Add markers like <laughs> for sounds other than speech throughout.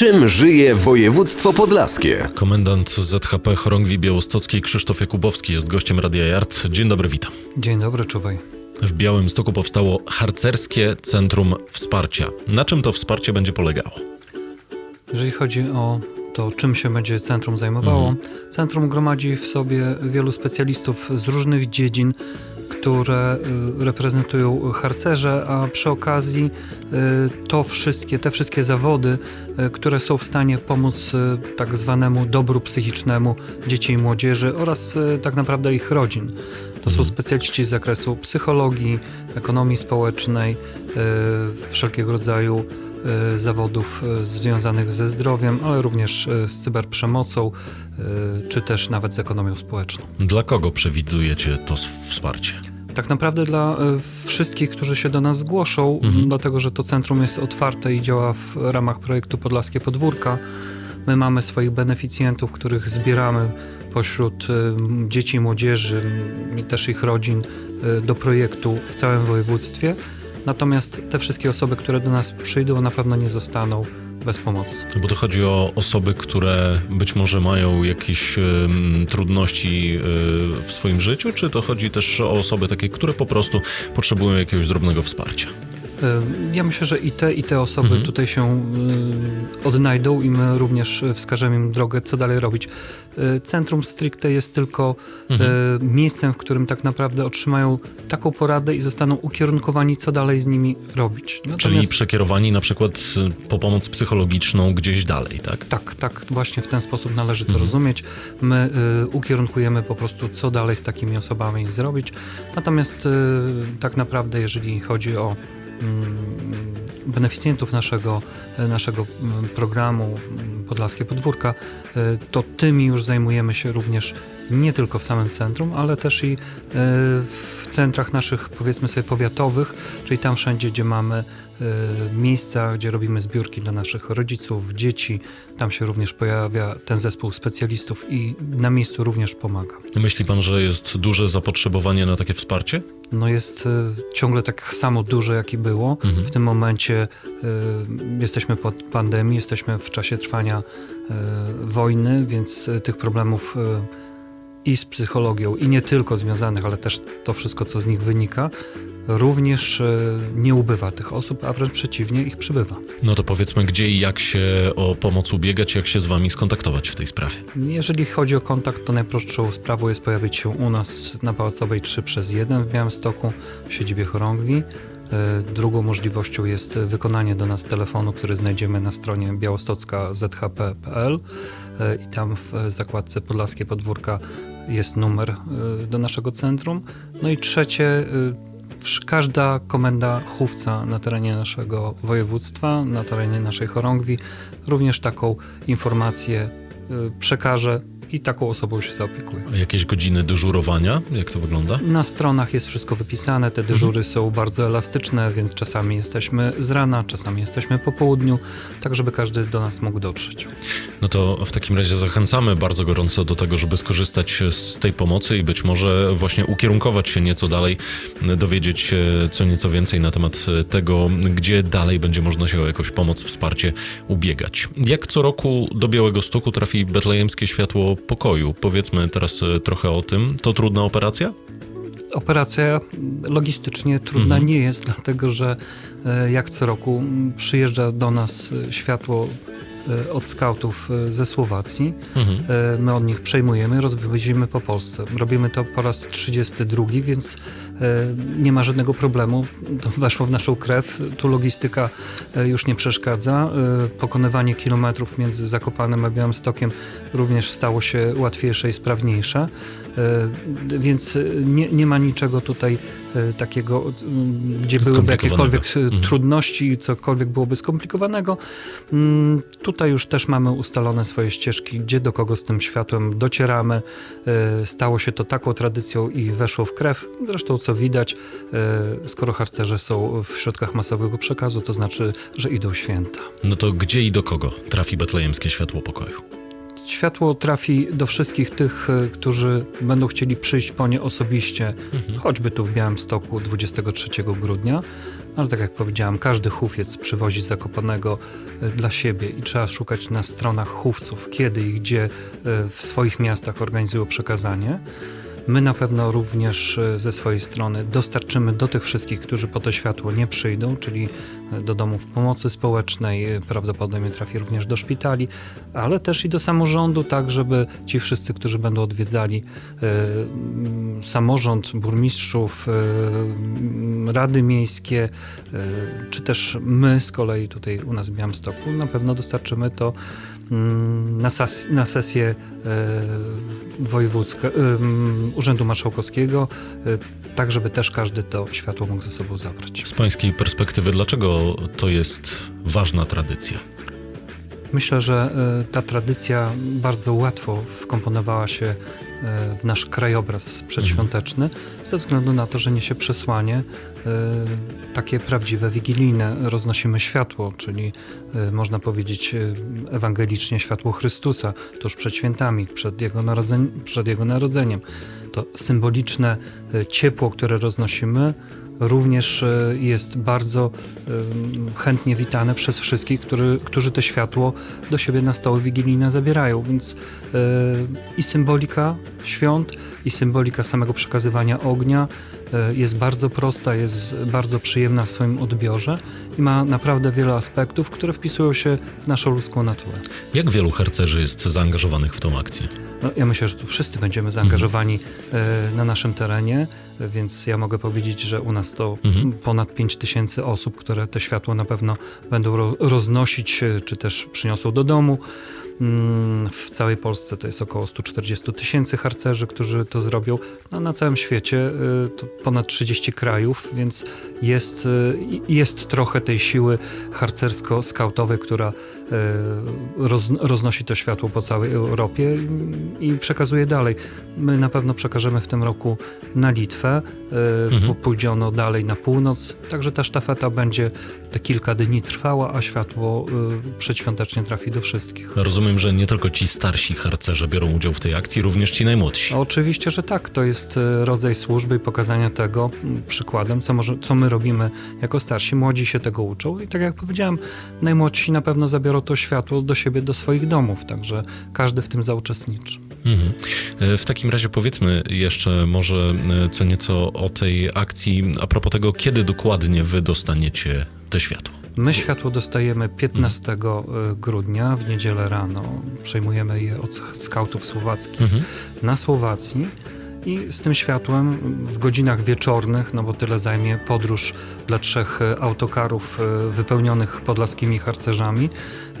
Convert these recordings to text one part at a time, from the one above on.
Czym żyje województwo podlaskie? Komendant ZHP Chorągwi Białostockiej Krzysztof Jakubowski jest gościem Radia Yard. Dzień dobry, witam. Dzień dobry, czuwaj. W Białymstoku powstało Harcerskie Centrum Wsparcia. Na czym to wsparcie będzie polegało? Jeżeli chodzi o to, czym się będzie centrum zajmowało, centrum gromadzi w sobie wielu specjalistów z różnych dziedzin, które y, reprezentują harcerze, a przy okazji y, to wszystkie, te wszystkie zawody, y, które są w stanie pomóc tak zwanemu dobru psychicznemu dzieci i młodzieży oraz tak naprawdę ich rodzin. To są specjaliści z zakresu psychologii, ekonomii społecznej, wszelkiego rodzaju zawodów związanych ze zdrowiem, ale również z cyberprzemocą, czy też nawet z ekonomią społeczną. Dla kogo przewidujecie to wsparcie? Tak naprawdę dla y, wszystkich, którzy się do nas zgłoszą, Mhm. dlatego że to centrum jest otwarte i działa w ramach projektu Podlaskie Podwórka. My mamy swoich beneficjentów, których zbieramy pośród y, dzieci młodzieży i też ich rodzin y, do projektu w całym województwie. Natomiast te wszystkie osoby, które do nas przyjdą, na pewno nie zostaną bez pomocy. Bo to chodzi o osoby, które być może mają jakieś trudności e, w swoim życiu, czy to chodzi też o osoby takie, które po prostu potrzebują jakiegoś drobnego wsparcia? Y, Ja myślę, że i te, i te osoby Mhm. tutaj się y, odnajdą i my również y, wskażemy im drogę, co dalej robić. Y, Centrum stricte jest tylko Mhm. y, miejscem, w którym tak naprawdę otrzymają taką poradę i zostaną ukierunkowani, co dalej z nimi robić. Czyli Natomiast- przekierowani na przykład e, po pomoc psychologiczną gdzieś dalej, tak? Tak, tak, właśnie w ten sposób należy to Mhm. rozumieć. My y, ukierunkujemy po prostu, co dalej z takimi osobami zrobić. Natomiast y, tak naprawdę, jeżeli chodzi o beneficjentów naszego, y, naszego mm, programu mm, Podlaskie Podwórka, y, to tymi już zajmujemy się również nie tylko w samym centrum, ale też i y, w centrach naszych, powiedzmy sobie, powiatowych, czyli tam wszędzie, gdzie mamy miejsca, gdzie robimy zbiórki dla naszych rodziców, dzieci. Tam się również pojawia ten zespół specjalistów i na miejscu również pomaga. Myśli pan, że jest duże zapotrzebowanie na takie wsparcie? No jest y, ciągle tak samo duże, jak i było. Mhm. W tym momencie y, jesteśmy po pandemii, jesteśmy w czasie trwania y, wojny, więc y, tych problemów y, i z psychologią, i nie tylko związanych, ale też to wszystko, co z nich wynika, również y, nie ubywa tych osób, a wręcz przeciwnie, ich przybywa. No to powiedzmy, gdzie i jak się o pomoc ubiegać, jak się z wami skontaktować w tej sprawie. Jeżeli chodzi o kontakt, to najprostszą sprawą jest pojawić się u nas na Pałacowej 3 przez 1 w Białymstoku w siedzibie Chorągwi. E, Drugą możliwością jest wykonanie do nas telefonu, który znajdziemy na stronie białostocka.zhp.pl E, i tam w zakładce Podlaskie Podwórka jest numer e, do naszego centrum. No i trzecie, wsz- każda komenda chówca na terenie naszego województwa, na terenie naszej chorągwi, również taką informację y, przekaże i taką osobą się zaopiekuje. A Jakieś godziny dyżurowania? Jak to wygląda? Na stronach jest wszystko wypisane, te dyżury są bardzo elastyczne, więc czasami jesteśmy z rana, czasami jesteśmy po południu, tak żeby każdy do nas mógł dotrzeć. No to w takim razie zachęcamy bardzo gorąco do tego, żeby skorzystać z tej pomocy i być może właśnie ukierunkować się nieco dalej, dowiedzieć się co nieco więcej na temat tego, gdzie dalej będzie można się o jakąś pomoc, wsparcie ubiegać. Jak co roku do Białego Stoku trafi betlejemskie światło pokoju? Powiedzmy teraz e, trochę o tym. To trudna operacja? Operacja logistycznie trudna Mhm. nie jest, dlatego że e, jak co roku przyjeżdża do nas e, światło od skautów e, ze Słowacji. Mhm. E, My od nich przejmujemy, rozwozimy po Polsce. Robimy to po raz 32, więc e, nie ma żadnego problemu. To <laughs> weszło w naszą krew. Tu logistyka e, już nie przeszkadza. E, Pokonywanie kilometrów między Zakopanem a Białymstokiem również stało się łatwiejsze i sprawniejsze. E, Więc e, nie, nie ma niczego tutaj e, takiego, m, gdzie byłyby jakiekolwiek e, Mhm. trudności cokolwiek byłoby skomplikowanego. Mm, Tutaj już też mamy ustalone swoje ścieżki, gdzie do kogo z tym światłem docieramy. E, Stało się to taką tradycją i weszło w krew. Zresztą co widać, e, skoro harcerze są w środkach masowego przekazu, to znaczy, że idą święta. No to gdzie i do kogo trafi betlejemskie światło pokoju? Światło trafi do wszystkich tych, e, którzy będą chcieli przyjść po nie osobiście, choćby tu w Białymstoku 23 grudnia. Ale tak jak powiedziałem, każdy hufiec przywozi zakopanego e, dla siebie i trzeba szukać na stronach chówców, kiedy i gdzie e, w swoich miastach organizują przekazanie. My na pewno również e, ze swojej strony dostarczymy do tych wszystkich, którzy po to światło nie przyjdą, czyli e, do domów pomocy społecznej, e, prawdopodobnie trafi również do szpitali, ale też i do samorządu, tak żeby ci wszyscy, którzy będą odwiedzali mm, samorząd, burmistrzów, mm, rady miejskie, e, czy też my z kolei tutaj u nas w Białymstoku, na pewno dostarczymy to mm, na, sas- na sesję e, wojewódzka, em, Urzędu Marszałkowskiego, e, tak żeby też każdy to światło mógł ze sobą zabrać. Z pańskiej perspektywy, dlaczego to jest ważna tradycja? Myślę, że e, ta tradycja bardzo łatwo wkomponowała się w nasz krajobraz przedświąteczny, ze względu na to, że niesie przesłanie e, takie prawdziwe, wigilijne. Roznosimy światło, czyli e, można powiedzieć e, ewangelicznie światło Chrystusa, tuż przed świętami, przed Jego, narodzen- przed jego narodzeniem. To symboliczne e, ciepło, które roznosimy, również e, jest bardzo chętnie witane przez wszystkich, który, którzy to światło do siebie na stoły wigilijne zabierają. Więc e, i symbolika świąt, i symbolika samego przekazywania ognia e, jest bardzo prosta, jest bardzo przyjemna w swoim odbiorze i ma naprawdę wiele aspektów, które wpisują się w naszą ludzką naturę. Jak wielu harcerzy jest zaangażowanych w tą akcję? No, ja myślę, że tu wszyscy będziemy zaangażowani e, na naszym terenie, więc ja mogę powiedzieć, że u nas to Mhm. ponad 5 tysięcy osób, które te światło na pewno będą ro roznosić, czy też przyniosą do domu. Mm, W całej Polsce to jest około 140 tysięcy harcerzy, którzy to zrobią. No, na całym świecie e, to ponad 30 krajów, więc jest, i- jest trochę tej siły harcersko-skautowej, która e, roz, roznosi to światło po całej Europie i, przekazuje dalej. My na pewno przekażemy w tym roku na Litwę, Mhm. pójdzie ono dalej na północ, także ta sztafeta będzie te kilka dni trwała, a światło przedświątecznie trafi do wszystkich. Rozumiem, że nie tylko ci starsi harcerze biorą udział w tej akcji, również ci najmłodsi. Oczywiście, że tak. To jest e, rodzaj służby i pokazania tego przykładem, co, może, co my robimy jako starsi. Młodzi się tego uczą i tak jak powiedziałem, najmłodsi na pewno zabiorą to światło do siebie, do swoich domów, także każdy w tym zauczestniczy. Mhm. E, W takim razie powiedzmy jeszcze może e, co nieco o tej akcji, a propos tego, kiedy dokładnie wy dostaniecie te światło. My światło dostajemy 15 grudnia w niedzielę rano. Przejmujemy je od skautów słowackich Mhm. na Słowacji. I z tym światłem w godzinach wieczornych, no bo tyle zajmie podróż dla trzech e, autokarów e, wypełnionych podlaskimi harcerzami, e,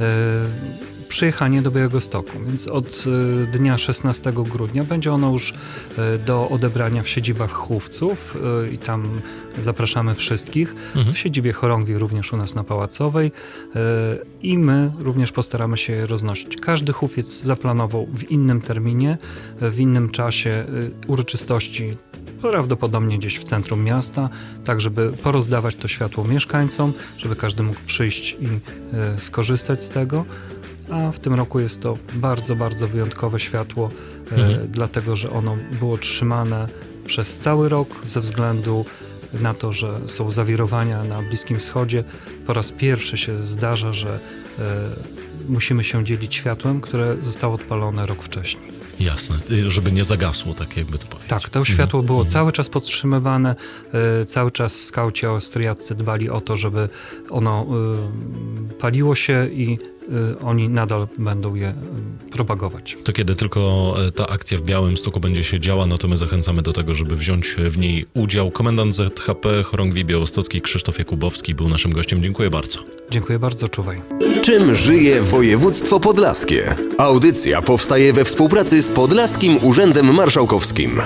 przyjechanie do Białego Stoku. Więc od e, dnia 16 grudnia będzie ono już e, do odebrania w siedzibach chówców e, i tam zapraszamy wszystkich. Mhm. W siedzibie chorągwi również u nas na Pałacowej i my również postaramy się je roznosić. Każdy hufiec zaplanował w innym terminie, w innym czasie uroczystości, prawdopodobnie gdzieś w centrum miasta, tak żeby porozdawać to światło mieszkańcom, żeby każdy mógł przyjść i skorzystać z tego. A w tym roku jest to bardzo, bardzo wyjątkowe światło, e, Mhm. dlatego że ono było trzymane przez cały rok ze względu na to, że są zawirowania na Bliskim Wschodzie. Po raz pierwszy się zdarza, że e, musimy się dzielić światłem, które zostało odpalone rok wcześniej. Jasne, Y, żeby nie zagasło, tak jakby to powiedzieć. Tak, to światło było cały czas podtrzymywane, e, cały czas skauci austriaccy dbali o to, żeby ono paliło się i oni nadal będą je e, propagować. To kiedy tylko e, ta akcja w Białym Stoku będzie się działa, no to my zachęcamy do tego, żeby wziąć w niej udział. Komendant ZHP Chorągwi Białostocki Krzysztof Jakubowski był naszym gościem. Dziękuję bardzo. Dziękuję bardzo, czuwaj. Czym żyje województwo podlaskie? Audycja powstaje we współpracy z Podlaskim Urzędem Marszałkowskim.